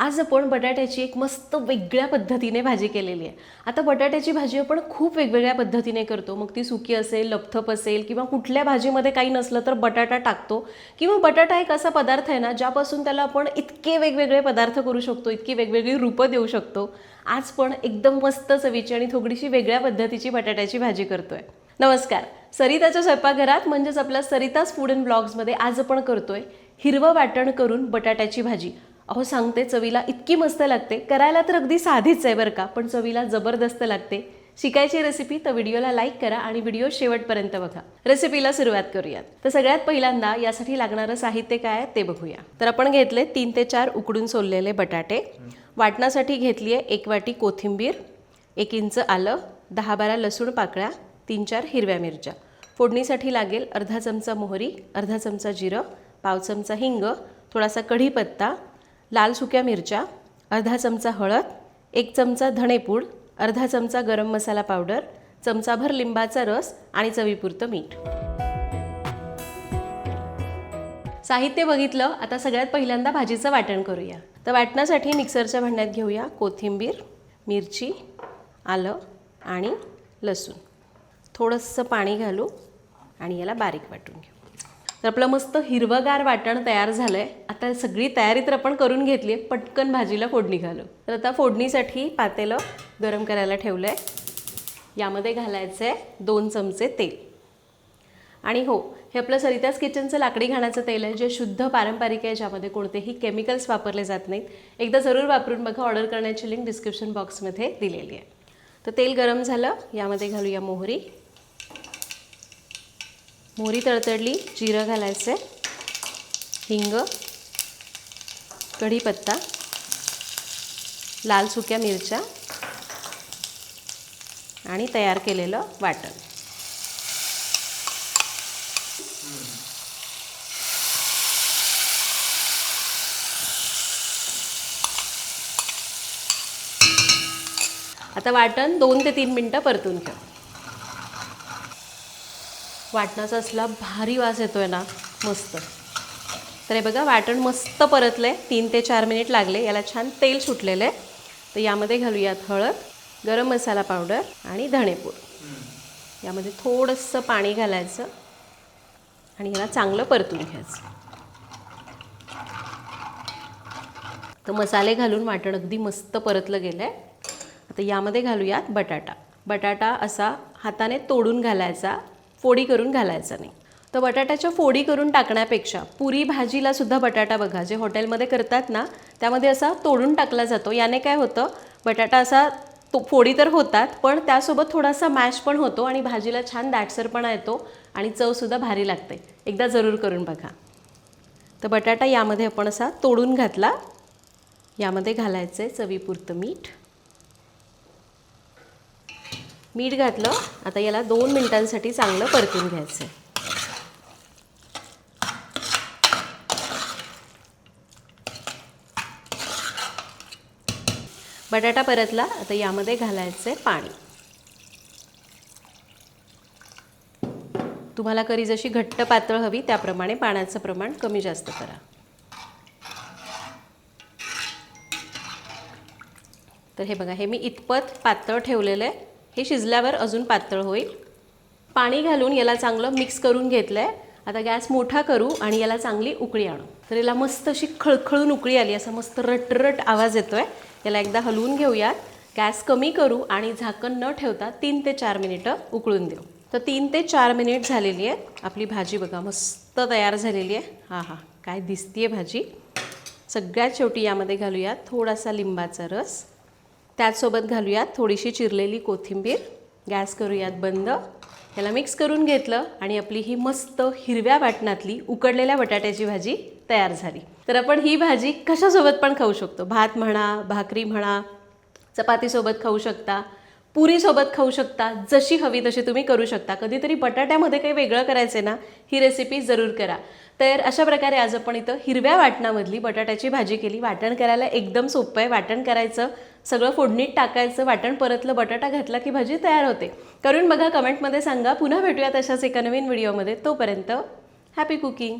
आज आपण बटाट्याची एक मस्त वेगळ्या पद्धतीने भाजी केलेली आहे. आता बटाट्याची भाजी आपण खूप वेगवेगळ्या पद्धतीने करतो. मग ती सुकी असेल लपथप असेल किंवा कुठल्या भाजीमध्ये काही नसलं तर बटाटा टाकतो. किंवा बटाटा एक असा पदार्थ आहे ना ज्यापासून त्याला आपण इतके वेगवेगळे पदार्थ करू शकतो इतकी वेगवेगळी रूपं देऊ शकतो. आज पण एकदम मस्त चवीची आणि थोडीशी वेगळ्या पद्धतीची बटाट्याची भाजी करतो आहे नमस्कार. सरिताच्या स्वयंपाकघरात म्हणजेच आपल्या सरिताच फूड अँड ब्लॉग्समध्ये आज आपण करतोय हिरवं वाटण करून बटाट्याची भाजी. अहो सांगते चवीला इतकी मस्त लागते. करायला तर अगदी साधीच आहे बरं का पण चवीला जबरदस्त लागते. शिकायची रेसिपी तर व्हिडिओला लाईक करा आणि व्हिडिओ शेवटपर्यंत बघा. रेसिपीला सुरुवात करूयात. तर सगळ्यात पहिल्यांदा यासाठी लागणारं साहित्य काय आहे ते बघूया. तर आपण घेतले तीन ते चार उकडून सोललेले बटाटे. वाटणासाठी घेतली आहे एक वाटी कोथिंबीर एक इंच आलं दहा बारा लसूण पाकळ्या तीन चार हिरव्या मिरच्या. फोडणीसाठी लागेल अर्धा चमचा मोहरी अर्धा चमचा जिरं पाव चमचा हिंग थोडासा कढीपत्ता लाल सुक्या मिरच्या अर्धा चमचा हळद एक चमचा धणेपूड अर्धा चमचा गरम मसाला पावडर चमचाभर लिंबाचा रस आणि चवीपुरतं मीठ. साहित्य बघितलं आता सगळ्यात पहिल्यांदा भाजीचं वाटण करूया. तर वाटण्यासाठी मिक्सरच्या भांड्यात घेऊया कोथिंबीर मिरची आलं आणि लसूण. थोडंसं पाणी घालू आणि याला बारीक वाटून घेऊ. तर आपलं मस्त हिरवगार वाटण तयार झालं आहे आता सगळी तयारी तर आपण करून घेतली आहे पटकन भाजीला फोडणी घालू. तर आता फोडणीसाठी पातेलं गरम करायला ठेवलं आहे यामध्ये घालायचं आहे दोन चमचे तेल. आणि हो हे आपलं सरिताज किचनचं लाकडी घाण्याचं तेल आहे जे शुद्ध पारंपरिक आहे ज्यामध्ये कोणतेही केमिकल्स वापरले जात नाहीत. एकदा जरूर वापरून बघा ऑर्डर करण्याची लिंक डिस्क्रिप्शन बॉक्समध्ये दिलेली आहे. तर तेल गरम झालं यामध्ये घालूया मोहरी. मोहरी तळतळली जिरं घालायचं आहे हिंग कढीपत्ता लाल सुक्या मिरच्या आणि तयार केलेलं वाटण. आता वाटण दोन ते तीन मिनटं परतून ठेव वाटणाचा असला भारी वास आहे ना मस्त. तर हे बघा वाटण मस्त परतलं आहे तीन ते चार मिनिट लागले. याला छान तेल सुटलेलं आहे. तर यामध्ये घालूयात हळद गरम मसाला पावडर आणि धणेपूड. यामध्ये थोडंसं पाणी घालायचं आणि याला चांगलं परतून घ्यायचं. तर मसाले घालून वाटण अगदी मस्त परतलं गेलं आहे आता यामध्ये घालूयात बटाटा. बटाटा असा हाताने तोडून घालायचा. फोडी करून घालायचा नाही. तर बटाट्याच्या फोडी करून टाकण्यापेक्षा पुरी भाजीला सुद्धा बटाटा बघा. जे हॉटेलमध्ये करतात ना त्यामध्ये असा तोडून टाकला जातो. याने काय होतं बटाटा असा तो फोडी तर होतात पण त्यासोबत थोडासा मॅश पण होतो आणि भाजीला छान दाटसरपणा येतो आणि चवसुद्धा भारी लागते. एकदा जरूर करून बघा. तर बटाटा यामध्ये आपण असा तोडून घातला. यामध्ये घालायचं आहे चवीपुरतं मीठ. मीठ घातलं. आता याला दोन मिनटांसाठी चांगलं परतून घ्यायचं आहे बटाटा परतला. आता यामध्ये घालायचं आहे पाणी. तुम्हाला करी जशी घट्ट पातळ हवी त्याप्रमाणे पाण्याचं प्रमाण कमी जास्त करा. तर हे बघा हे मी इतपत पातळ ठेवलेलं आहे हे शिजल्यावर अजून पातळ होईल. पाणी घालून याला चांगलं मिक्स करून घेतलं आहे आता गॅस मोठा करू आणि याला चांगली उकळी आणू. तर याला मस्त अशी खळखळून उकळी आली असा मस्त रटरट आवाज येतो आहे याला एकदा हलवून घेऊयात. गॅस कमी करू आणि झाकण न ठेवता तीन ते चार मिनिटं उकळून देऊ. तर तीन ते चार मिनिट झालेली आहे. आपली भाजी बघा मस्त तयार झालेली आहे. हां हां काय दिसतीये भाजी. सगळ्यात शेवटी यामध्ये घालूयात थोडासा लिंबाचा रस. त्याचसोबत घालूयात थोडीशी चिरलेली कोथिंबीर. गॅस करूयात बंद. याला मिक्स करून घेतलं आणि आपली ही मस्त हिरव्या वाटणातली उकडलेल्या बटाट्याची भाजी तयार झाली. तर आपण ही भाजी कशासोबत पण खाऊ शकतो? भात म्हणा भाकरी म्हणा चपातीसोबत खाऊ शकता. पुरीसोबत खाऊ शकता जशी हवी तशी तुम्ही करू शकता. कधीतरी बटाट्यामध्ये काही वेगळं करायचं आहे ना ही रेसिपी जरूर करा. तर अशा प्रकारे आज आपण इथं हिरव्या वाटणामधली बटाट्याची भाजी केली. वाटण करायला एकदम सोपं आहे. वाटण करायचं सगळं फोडणीत टाकायचं वाटण परतलं बटाटा घातला की भाजी तयार होते. करून बघा कमेंटमध्ये सांगा. पुन्हा भेटूया तशाच एका नवीन व्हिडिओमध्ये तोपर्यंत हॅपी कुकिंग